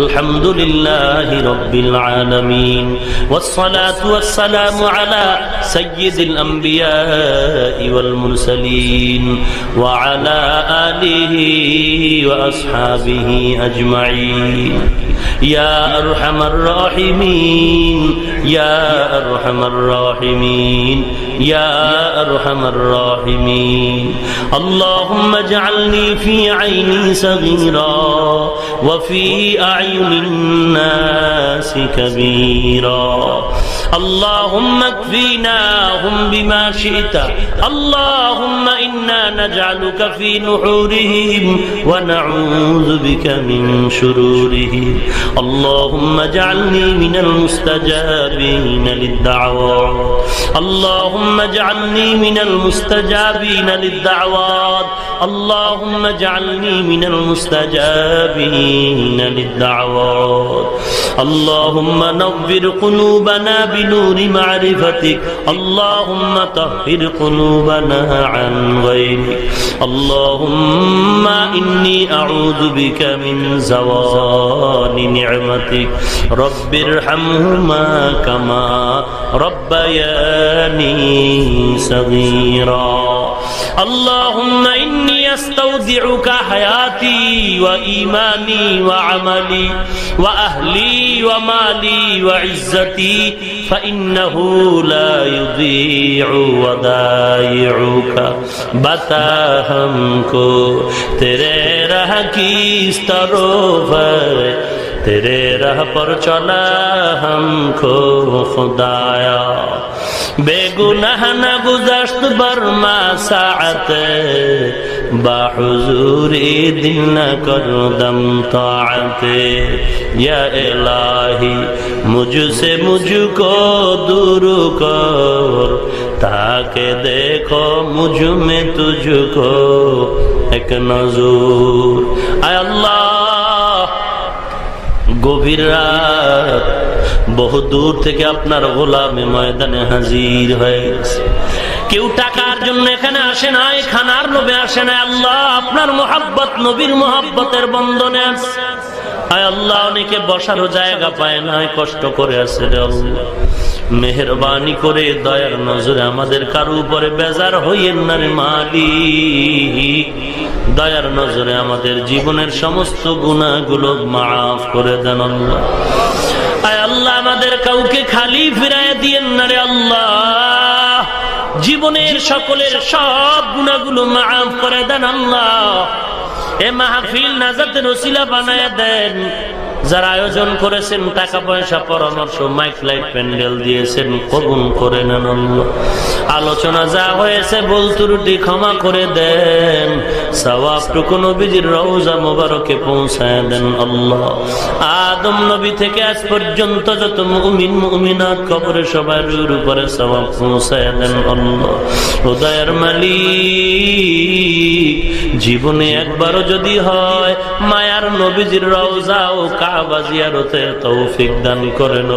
الحمد لله رب العالمين والصلاة والسلام على سيد الأنبياء والمرسلين وعلى آله وأصحابه أجمعين. يا أرحم الراحمين يا أرحم الراحمين يا أرحم الراحمين. اللهم اجعلني في عيني صغيرا وفي أعين الناس كبيرا. اللهم اكفيناهم بما شئت. اللهم إنا نجعلك في نحورهم ونعوذ بك من شرورهم. اللهم اجعلني من المستجابين للدعوات اللهم اجعلني من المستجابين للدعوات اللهم اجعلني من المستجابين للدعوات দাওয়াত اللهم نور قلوبنا بنور معرفتك اللهم طهر قلوبنا عن غيرك اللهم إني أعوذ بك من زوال نعمتك رب ارحمهما كما ربياني صغيرا اللهم إني أستودعك حياتي وإيماني وعملي وأهلي نفسي ومالي وعزتي فإنه لا يضيع ودائعك بتا ہم کو تیرے راہ کی اس طرف تیرے راہ پر چلا ہم کو خدایا بے گناہ نہ گزشت برما ساعت বা হুজুরে দিল না দম এলাহি, মুঝসে মুঝকো দূর কর। তাকে দেখো মুঝু মে তুঝুকো এক নজুর। আল্লাহ, গভীর রাত, বহু দূর থেকে আপনার গোলামে ময়দানে হাজির হয়েছে কেউ টাকা জন্য এখানে আসে নাই, খানার লোভে আসে না আল্লাহ, আপনার মোহাব্বত নবীর মোহাব্বতের বন্ধনে। আয় আল্লাহ, অনেকে বসারও জায়গা পায় না কষ্ট করে আল্লাহ। মেহরবানি করে দয়ার নজরে আমাদের কারও উপরে বেজার হইয়েন না রে মালি দয়ার নজরে আমাদের জীবনের সমস্ত গুণাগুলো মাফ করে দেন আল্লাহ। আমাদের কাউকে খালি ফিরায় দিয়েন না রে আল্লাহ। জীবনের সকলের সব গুণাগুলো মাফ করে দেন আল্লাহ। এ মাহফিল নাজাতের ওসিলা বানায় দেন। যারা আয়োজন করেছেন টাকা পয়সা পরামর্শ, মাইক, লাইট, প্যান্ডেল দিয়েছেন, কবুল করে নেন আলোচনা যা হয়েছে বল ত্রুটি ক্ষমা করে দেন। সওয়াবটুকু নবীজির রওজা মোবারকে পৌঁছায় দেন আল্লাহ। আদম নবী থেকে আজ পর্যন্ত যত মুমিন, মুমিনাত কবরে সবার উপরে সওয়াব পৌঁছায় দেন আল্লাহ। হৃদয়ের মালিক, জীবনে একবারও যদি হয়, মায়ার নবীজির রওজা ও কাবা জিয়ারতের তৌফিক দান করেন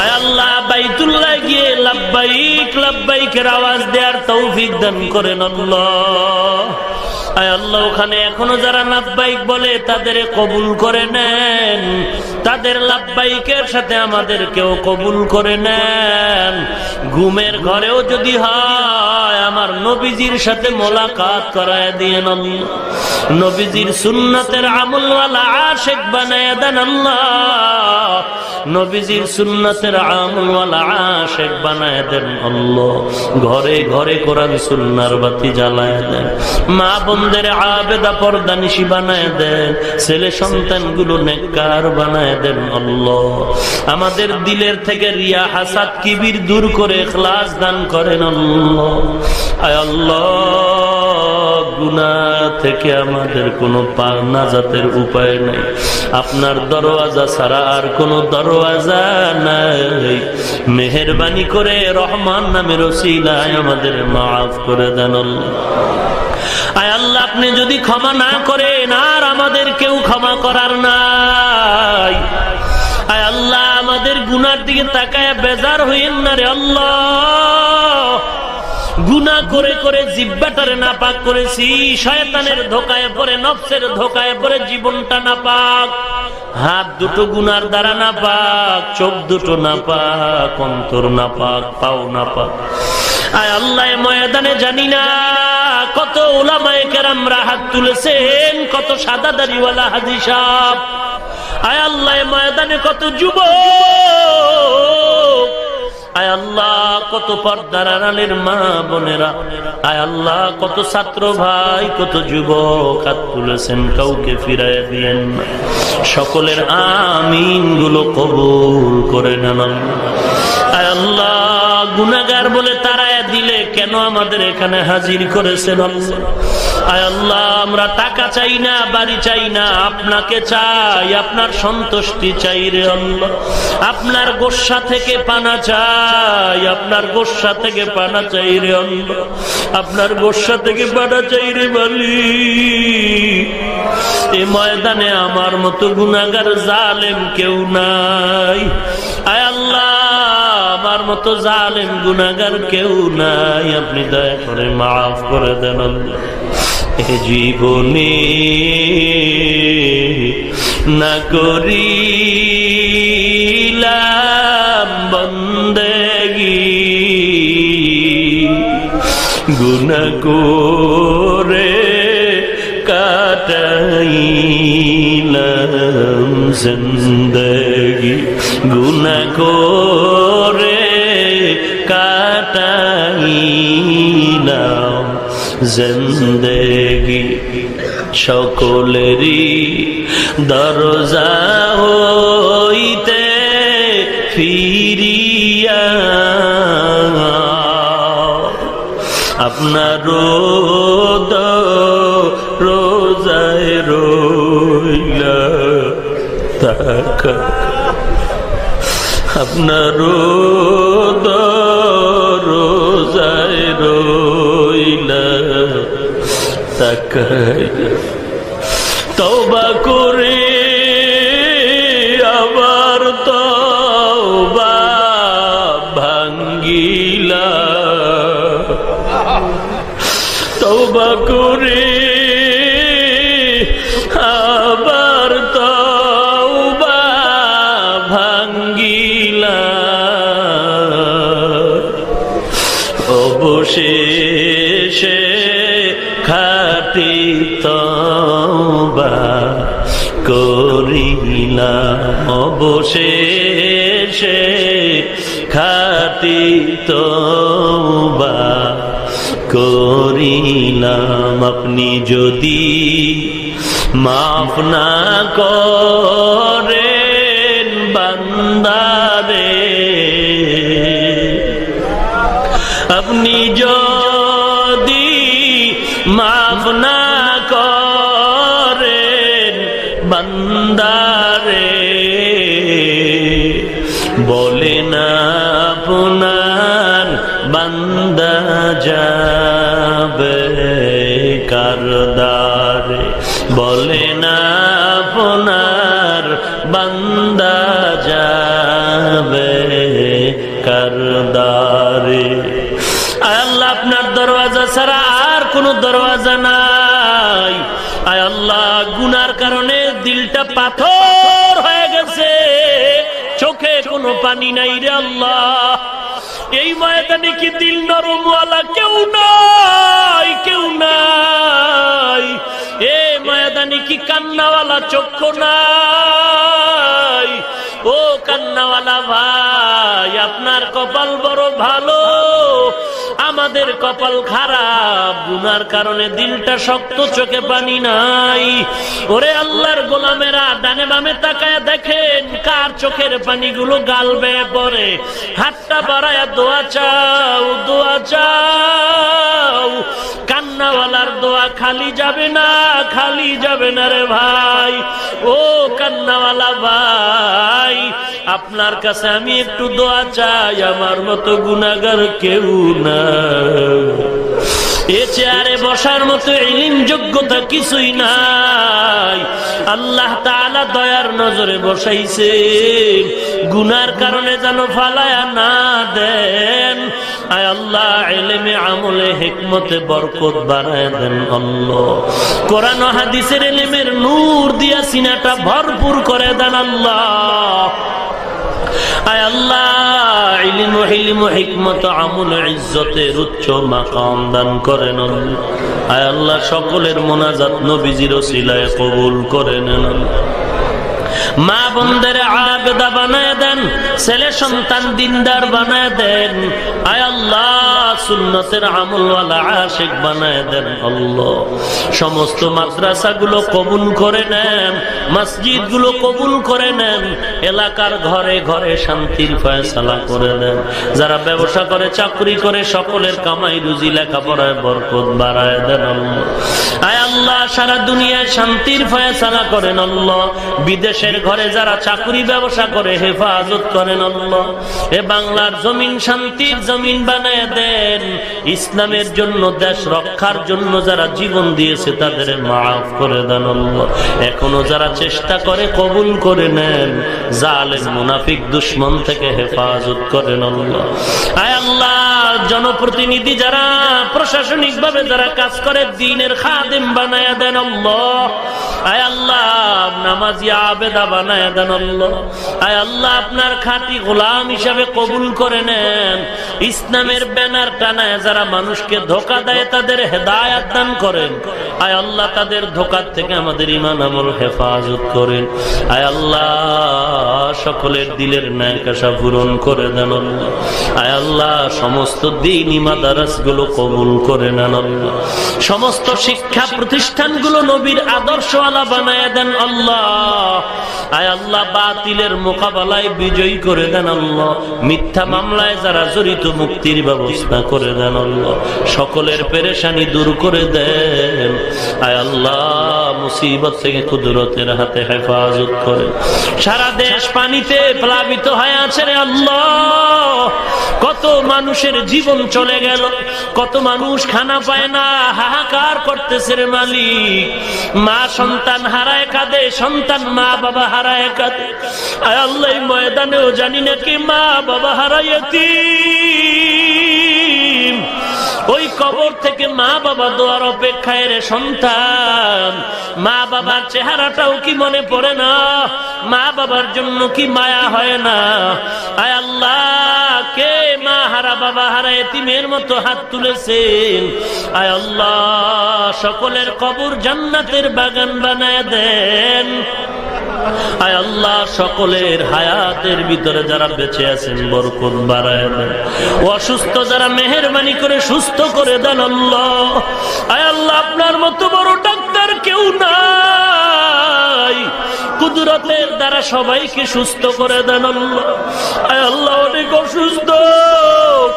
আয় আল্লাহ বাইতুল্লাহ গিয়ে লাব্বাইক, লাব্বাইকের আওয়াজ দেওয়ার তৌফিক দান করেন আল্লাহ। আল্লাহ, ওখানে এখনও যারা লাভবাইক বলে, তাদের কবুল করে নেন। তাদের লাভবাইকের সাথে আমাদেরকেও কবুল করে নেন। ঘুমের ঘরেও যদি হয়, আমার নবীজির সাথে মোলাকাত করায় দিয়ে নবীজির সুন্নতের আমলওয়ালা আশেক বানায় দেন আল্লাহ। নবীজির সুন্নতের আমলওয়ালা আশেক বানায় দেন আল্লাহ। ঘরে ঘরে কোরআন সুন্নার বাতি জ্বালায় দেন। মা বোনদের আবেদা পর্দা নিশি বানায় দেন। ছেলে সন্তানগুলো নেককার বানায় দেন আল্লাহ। আমাদের দিলের থেকে রিয়া হাসাদ কিবির দূর করে খ্লাস দান করেন আল্লাহ। আয় আল্লাহ। গুনা থেকে আমাদের কোনো নাজাতের উপায় নাই। আপনার দরওয়াজা ছাড়া আর কোন দরওয়াজা নাই। মেহরবানি করে রহমান নামের ওসিলায় আমাদের মাফ করে দেন। আয় আল্লাহ, আপনি যদি ক্ষমা না করেন, আর আমাদের কেউ ক্ষমা করার নাই। আয় আল্লাহ, আমাদের গুনার দিকে তাকায় বেজার হইন না রে আল্লাহ। গুনা করে করে জিব্বাটারে না পাক করেছি, শয়তানের ধোকায় পরে নফসের ধোকায় পরে জীবনটা না পাক হাত দুটো গুনার দ্বারা না পাক চোখ দুটো না পাক অন্তর না পাক পাও না পাক আয় আল্লাহ ময়দানে জানি না কত ওলামায় কেরামরা হাত তুলেছেন, কত সাদা দাড়িওয়ালা হাজি সাহ আয় আল্লাহ ময়দানে কত যুবক আয় আল্লাহ, কত পর্দার আড়ালের মা বোনেরা। আয় আল্লাহ, কত ছাত্র ভাই, কত যুবক, হাত তুলেছেন কাউকে ফিরাই দিয়েন সকলের আমিনগুলো কবুল করে নেন আয় আল্লাহ গুনাগার বলে তারায় দিলে কেন আমাদের এখানে হাজির করেছেন আয় আল্লাহ, আমরা টাকা চাই না, বাড়ি চাই না, আপনাকে চাই, আপনার সন্তুষ্টি চাই রে আল্লাহ। আপনার গোসা থেকে পানা চাই, আপনার গোসা থেকে পানা চাই রে আল্লাহ। আপনার গোসা থেকে পানা চাই রে বালি এ ময়দানে আমার মতো গুনাগার জালেম কেউ নাই। আয় আল্লাহ, আমার মতো জালেম গুনাগার কেউ নাই। আপনি দয়া করে মাফ করে দেন এ জীবনে না করিলাম বন্দেগি। করে কাটাইলাম জিন্দগি। করে জিন্দগি সকলেরই দরজা হইতে ফিরিয়া। আপনার রোজায় রইলা তাকা আপনার রোদ তাকাই তবা করে আবার তবা ভাঙ্গিলা তবা করে অবশেষে খাটি তবা করিলাম। আপনি যদি মাফ না করেন বান্দারে, আপনি যদি মাফ না করেন বান্দারে বান্দা যাবে কারদারে বলে না আপনার বান্দা যাবে কারদারে আল্লাহ, আপনার দরওয়াজা ছাড়া আর কোন দরওয়াজা নাই। আয় আল্লাহ, গুনার কারণে দিলটা পাথর হয়ে গেছে। চোখে কোনো পানি নাই রে আল্লাহ। এই ময়দানে কি দিল নরমওয়ালা? কেউ নাই কেউ নাই। এ ময়দানে কি কান্নাওয়ালা চক্ষু নাই? ও কান্নাওয়ালা ভাই, আপনার কপাল বড় ভালো। আমাদের কপাল খারাপ, গুনার কারণে দিলটা শক্ত, চোখে পানি নাই। ওরে আল্লাহর গোলামেরা, ডানে বামে তাকায় দেখেন, কার চোখের পানিগুলো গাল বেয়ে পড়ে। হাতটা বাড়ায় দোয়া চাও দোয়া চাও। কান্নাওয়ালার দোয়া খালি যাবে না, খালি যাবে না রে ভাই। ও কান্নাওয়ালা ভাই আপনার কাছে আমি একটু দোয়া চাই, আমার মতো গুনাগার কেউ না এ চেয়ারে বসার মতো ইলিম যোগ্যতা কিছুই নাই। আল্লাহ তাআলা দয়ার নজরে বসাইছে। গুনার কারণে যেন ফালায়া না দেন। আল্লাহ এলেমে আমলে হেকমতে বরকত বাড়ায় দেন আল্লাহ। কোরআন হাদিসের এলেমের নূর দিয়া সিনাটা ভরপুর করে দেন আল্লাহ। আল্লাহ দান করেন আল্লাহ। সকলের মোনাজাত নবীজির শিলায় কবুল করে নেন আল্লাহ। মা বোনদের আবেদা বানায় দেন, ছেলে সন্তান দিনদার বানায় দেন। আয় আল্লাহ, সুন্নতের আমলওয়ালা আশেক বানায় দেন আল্লাহ। সমস্ত মাদ্রাসা গুলো কবুল করে নেন মসজিদগুলো কবুল করে নেন, এলাকার ঘরে ঘরে শান্তির ফয়সালা করে দেন যারা ব্যবসা করে, চাকরি করে, সকলের কামাই রুজি লেখাপড়ায় বরকত বাড়ায় দেন আল্লাহ। আয় আল্লাহ, সারা দুনিয়ায় শান্তির ফয়সালা করেন আল্লাহ। বিদেশের ঘরে যারা চাকরি ব্যবসা করে, হেফাজত করেন এ বাংলার জমিন, শান্তির জমিন বানায় দেন। ইসলামের জন্য, দেশ রক্ষার জন্য যারা জীবন দিয়েছে, তাদের মাফ করে দেন এখনও যারা চেষ্টা করে, কবুল করে নেন। জালেম, মুনাফিক, দুশ্মন থেকে হেফাজত করেন আল্লাহ। আয় আল্লাহ, জনপ্রতিনিধি যারা প্রশাসনিক ভাবে যারা কাজ করে, দিনের খাদেম বানায় দেন আয় আল্লাহ নামাজি আবেদা বানায় দেন আয় আল্লাহ, আপনার খাঁটি গোলাম হিসাবে কবুল করে নেন। ইসলামের ব্যানার টানায় যারা মানুষকে ধোকা দেয়, তাদের হেদায়াত দান করেন। আয় আল্লাহ, তাদের ধোকার থেকে আমাদের ইমান আমল হেফাজত করেন। আয় আল্লাহ, সকলের দিলের ন্যায় কাশা পূরণ করে দেন আয় আল্লাহ, সমস্ত দিন ইমাদারাসগুলো কবুল করে নেন সমস্ত শিক্ষা প্রতিষ্ঠানগুলো নবীর আদর্শওয়ালা বানায় দেন আল্লাহ। আয় আল্লাহ বাতিলের মোকাবেলায় বিজয়ী করে দেন আল্লাহ। মিথ্যা মামলায় যারা জড়িত মুক্তির ব্যবস্থা করে দেন আল্লাহ। সকলের পেরেশানি দূর করে দেন। আয় আল্লাহ, মুসিবত থেকে কুদরতের হাতে হেফাজত করে। সারা দেশ পানিতে প্লাবিত হয়ে আছে রে আল্লাহ। কত মানুষের জীবন চলে গেল, কত মানুষ খানা পায় না, হাহাকার করতেছে রে মালিক। মা সন্তান হারায় কাঁদে, সন্তান মা বাবা হারায় কাঁদে। আল্লাহ ময়দানেও জানি না কি মা বাবা হারাইয়াতি ওই কবর থেকে মা বাবা দোয়ার অপেক্ষায় রে সন্তান। মা বাবার চেহারাটাও কি মনে পড়ে না? মা বাবার জন্য কি মায়া হয় না? আয় আল্লাহ, কে মা হারা বাবা হারা এতিমের মতো হাত তুলেছেন? আয় আল্লাহ, সকলের কবর জান্নাতের বাগান বানায় দেন। আয় আল্লাহ, সকলের হায়াতের ভিতরে যারা বেঁচে আছেন, বরকত বাড়ায় অসুস্থ যারা মেহরবানি করে সুস্থ করে দেন আল্লাহ। আয় আল্লাহ, আপনার মতো বড় ডাক্তার কেউ নাই। কুদরতের দ্বারা সবাইকে সুস্থ করে দেন আল্লাহ। আয় আল্লাহ, অনেক অসুস্থ।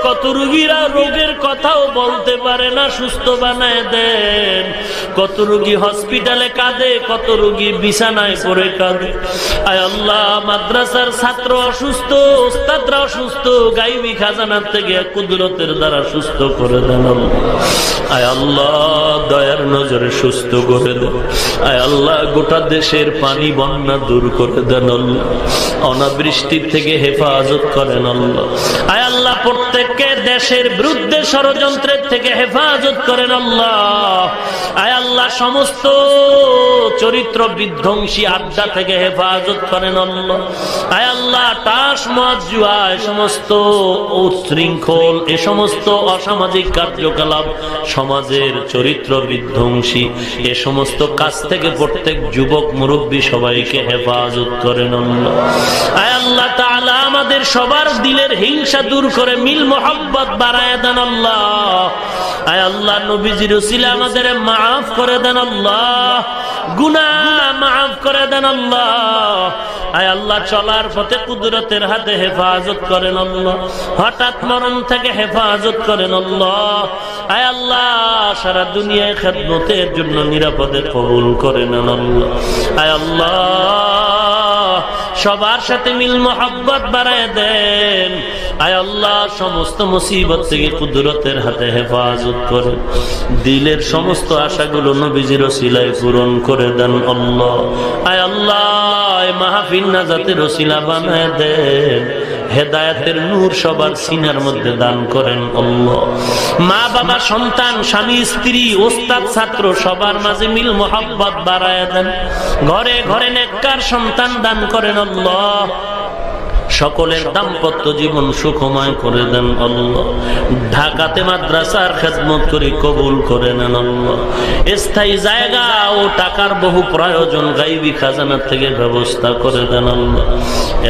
কত রুগীরা রোগের কথাও বলতে পারে না সুস্থ বানায় দেন। কত রুগী হসপিটালে কাঁদে, কত রুগী বিছানায় পড়ে কাঁদে। আয় আল্লাহ, মাদ্রাসার ছাত্র অসুস্থ, ওস্তাদরা অসুস্থ, গাইবি খাজানার থেকে কুদরতের দ্বারা সুস্থ করে দেন আয় আল্লাহ, দয়ার নজরে সুস্থ করে দেন। আয় আল্লাহ, গোটা দেশের পানি বন্যা দূর করে দেন অনাবৃষ্টির থেকে হেফাজত করেন আল্লাহ। আয় আল্লাহ, প্রত্যেককে দেশের বিরুদ্ধে ষড়যন্ত্রের থেকে হেফাজত করেন আল্লাহ। আয় আল্লাহ, সমস্ত চরিত্র বিধ্বংসী আড্ডা থেকে হেফাজত করেন আল্লাহ। আয় আল্লাহ মদ এ সমস্ত উচ্ছৃঙ্খল, এ সমস্ত অসামাজিক কার্যকলাপ সমাজের চরিত্র বিধ্বংসী, এ সমস্ত কাজ থেকে প্রত্যেক যুবক মুরব্বী সবাইকে হেফাজত করেন আল্লাহ। আয় আল্লাহ তাআলা আমাদের সবার দিলের হিংসা দূর করে মিল মোহাব্বত বাড়ায় দেন আল্লাহ। আয় আল্লাহ, নবীজির আমাদের মাফ করে দেন আল্লাহ। গুনা মাফ করে দেন আল্লাহ। আয় আল্লাহ, চলার পথে কুদরতের হাতে হেফাজত করেন আল্লাহ। হঠাৎ মরণ থেকে হেফাজত করেন আল্লাহ। আয় আল্লাহ, সারা দুনিয়ায় খেদমতের জন্য নিরাপদে কবুল করে নেন আল্লাহ। আয় আল্লাহ সবার সাথে মিল মোহাব্বত বাড়ায় দেন। আয় আল্লাহ, সমস্ত মুসিবত থেকে কুদরতের হাতে হেফাজত করে দিলের সমস্ত আশাগুলো নবীজির সিলাই পূরণ করে দেন আল্লাহ। আয় আল্লাহ মাহফিল জাতির রসিলা বানায় দেন। হেদায়াতের নূর সবার সিনার মধ্যে দান করেন মা বাবা, সন্তান, স্বামী, স্ত্রী, ওস্তাদ, ছাত্র, সবার মাঝে মিল মোহাব্বত বাড়ায় দেন। ঘরে ঘরে নেককার সন্তান দান করেন আল্লাহ। সকলের দাম্পত্য জীবন সুখময় করে দেন আল্লাহ। ঢাকাতে মাদ্রাসার খেদমত করে কবুল করে নেন আল্লাহ। স্থায়ী জায়গা ও টাকার বহু প্রয়োজন গাইবি খাজানার থেকে ব্যবস্থা করে দেন আল্লাহ।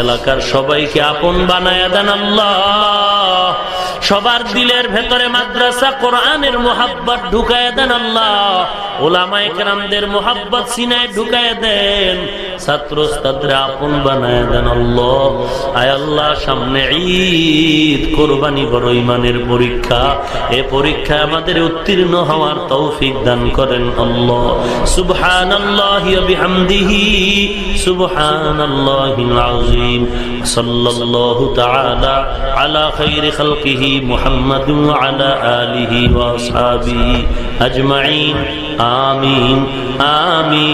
এলাকার সবাইকে আপন বানায় দেন আল্লাহ। সবার দিলের ভেতরে মাদ্রাসা, কোরআনের মোহাব্বত ঢুকায় দেন আল্লাহ। ওলামায়ে কেরামদের মোহাব্বত সিনায় ঢুকায় দেন। ছাত্র ছাত্রী আপন বানায় দেন আল্লাহ। আয় আল্লাহ, সামনে ঈদ, কোরবানি বড় ইমানের পরীক্ষা। এ পরীক্ষায় আমাদের উত্তীর্ণ হওয়ার তৌফিক দান করেন আল্লাহ। সুবহানাল্লাহি ওয়া বিহামদিহি, সুবহানাল্লাহিল আযীম। সাল্লাল্লাহু তাআলা আলা খাইরি খালকিহি। মুহাম্মাদ ওয়া আলা আলিহি ওয়া আসহাবিহি আজমাইন আমিন আমিন